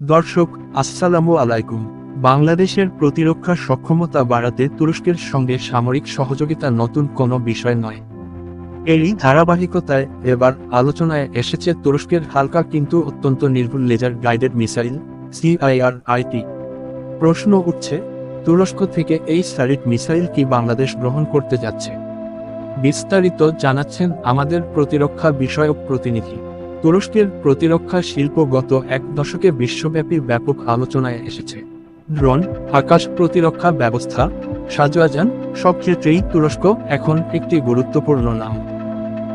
দর্শক, আসসালামু আলাইকুম। বাংলাদেশের প্রতিরক্ষা সক্ষমতা বাড়াতে তুরস্কের সঙ্গে সামরিক সহযোগিতা নতুন কোনো বিষয় নয়। এরই ধারাবাহিকতায় এবার আলোচনায় এসেছে তুরস্কের হালকা কিন্তু অত্যন্ত নির্ভুল laser guided missile Cirit প্রশ্ন উঠছে, তুরস্ক থেকে এই স্যারিট মিসাইল কি বাংলাদেশ গ্রহণ করতে যাচ্ছে? বিস্তারিত জানাচ্ছেন আমাদের প্রতিরক্ষা বিষয়ক প্রতিনিধি। তুরস্কের প্রতিরক্ষা শিল্প গত এক দশকে বিশ্বব্যাপী ব্যাপক আলোচনায় এসেছে। ড্রোন, আকাশ প্রতিরক্ষা ব্যবস্থা সাজোয়াজান সব ক্ষেত্রেই তুরস্ক এখন একটি গুরুত্বপূর্ণ নাম।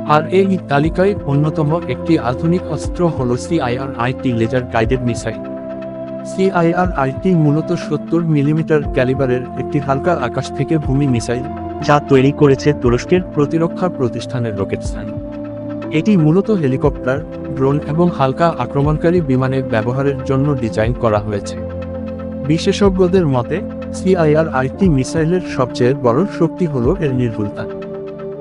আর এই তালিকায় অন্যতম একটি আধুনিক অস্ত্র হল Cirit laser guided missile. Cirit মূলত সত্তর মিলিমিটার ক্যালিবারের একটি হালকা আকাশ থেকে ভূমি মিসাইল যা তৈরি করেছে তুরস্কের প্রতিরক্ষা প্রতিষ্ঠানের রকেটস্থান এটি মূলত হেলিকপ্টার, ড্রোন এবং হালকা আক্রমণকারী বিমানে ব্যবহারের জন্য ডিজাইন করা হয়েছে। বিশেষজ্ঞদের মতে সিআইআর আইটি মিসাইলের সবচেয়ে বড় শক্তি হল এর নির্ভুলতা।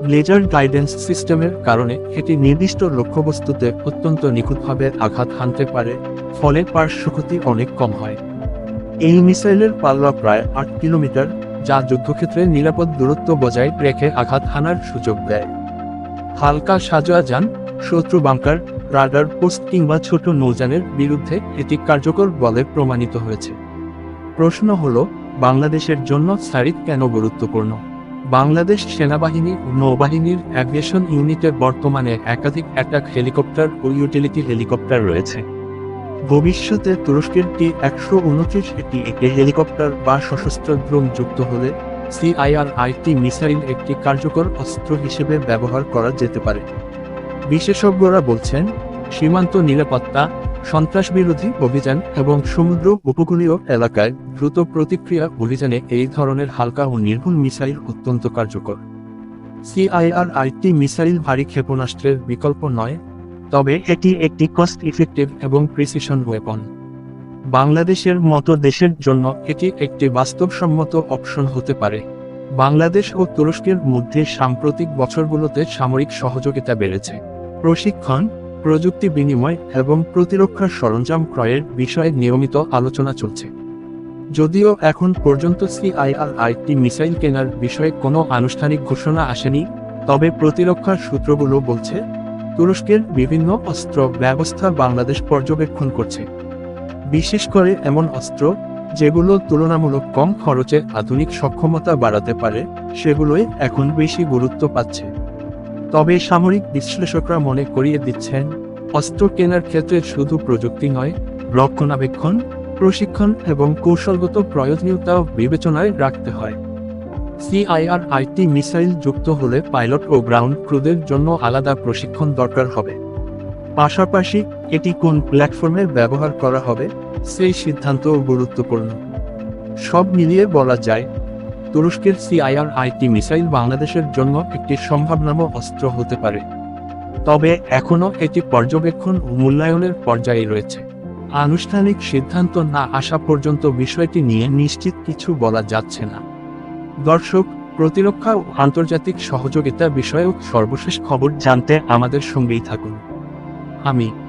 লেজার গাইডেন্স সিস্টেমের কারণে এটি নির্দিষ্ট লক্ষ্যবস্তুতে অত্যন্ত নিখুঁতভাবে আঘাত হানতে পারে, ফলে পার্শ্ব ক্ষতি অনেক কম হয়। এই মিসাইলের পাল্লা প্রায় আট কিলোমিটার, যা যুদ্ধক্ষেত্রে নিরাপদ দূরত্ব বজায় রেখে আঘাত হানার সুযোগ দেয়। হালকা সাজোয়া যান শত্রু বাংকার, রাডার পোস্ট কিংবা ছোট নৌযানের বিরুদ্ধে এটি কার্যকর বলে প্রমাণিত হয়েছে। প্রশ্ন হল, বাংলাদেশের জন্য সারিত কেন গুরুত্বপূর্ণ? বাংলাদেশ সেনাবাহিনী নৌবাহিনীর অ্যাভিয়েশন ইউনিটে বর্তমানে একাধিক অ্যাটাক হেলিকপ্টার ও ইউটিলিটি হেলিকপ্টার রয়েছে। ভবিষ্যতে তুরস্কের টি একশো উনত্রিশ একটি হেলিকপ্টার বা সশস্ত্র ড্রোন যুক্ত হলে সিআইআর আইটি মিসাইল একটি কার্যকর অস্ত্র হিসেবে ব্যবহার করা যেতে পারে। বিশেষজ্ঞরা বলছেন, সীমান্ত নিরাপত্তা, সন্ত্রাসবিরোধী অভিযান এবং সমুদ্র উপকূলীয় এলাকায় দ্রুত প্রতিক্রিয়া অভিযানে এই ধরনের হালকা ও নির্ভুল মিসাইল অত্যন্ত কার্যকর। সিআইআর আইটি মিসাইল ভারী ক্ষেপণাস্ত্রের বিকল্প নয়, তবে এটি একটি কস্ট ইফেক্টিভ এবং প্রিসিশন ওয়েপন বাংলাদেশের মতো দেশের জন্য এটি একটি বাস্তবসম্মত অপশন হতে পারে। বাংলাদেশ ও তুরস্কের মধ্যে সাম্প্রতিক বছরগুলোতে সামরিক সহযোগিতা বেড়েছে। প্রশিক্ষণ, প্রযুক্তি বিনিময় এবং প্রতিরক্ষা সরঞ্জাম ক্রয়ের বিষয়ে নিয়মিত আলোচনা চলছে। যদিও এখন পর্যন্ত সিআইআর আইটি মিসাইল কেনার বিষয়ে কোনো আনুষ্ঠানিক ঘোষণা আসেনি, তবে প্রতিরক্ষার সূত্রগুলো বলছে, তুরস্কের বিভিন্ন অস্ত্র ব্যবস্থা বাংলাদেশ পর্যবেক্ষণ করছে। বিশেষ করে এমন অস্ত্র যেগুলো তুলনামূলক কম খরচে আধুনিক সক্ষমতা বাড়াতে পারে, সেগুলোই এখন বেশি গুরুত্ব পাচ্ছে। তবে সামরিক বিশ্লেষকরা মনে করিয়ে দিচ্ছেন, অস্ত্র কেনার ক্ষেত্রে শুধু প্রযুক্তি নয়, রক্ষণাবেক্ষণ, প্রশিক্ষণ এবং কৌশলগত প্রয়োজনীয়তাও বিবেচনায় রাখতে হয়। সিআইআর আইটি মিসাইল যুক্ত হলে পাইলট ও গ্রাউন্ড ক্রুদের জন্য আলাদা প্রশিক্ষণ দরকার হবে। পাশাপাশি এটি কোন প্ল্যাটফর্মে ব্যবহার করা হবে, সেই সিদ্ধান্তও গুরুত্বপূর্ণ। সব মিলিয়ে বলা যায়, তুরস্কের সিআইআর আইটি মিসাইল বাংলাদেশের জন্য একটি সম্ভাবনাম অস্ত্র হতে পারে। তবে এখনও এটি পর্যবেক্ষণ ও মূল্যায়নের পর্যায়ে রয়েছে। আনুষ্ঠানিক সিদ্ধান্ত না আসা পর্যন্ত বিষয়টি নিয়ে নিশ্চিত কিছু বলা যাচ্ছে না। দর্শক, প্রতিরক্ষা ও আন্তর্জাতিক সহযোগিতা বিষয়ক সর্বশেষ খবর জানতে আমাদের সঙ্গেই থাকুন। a.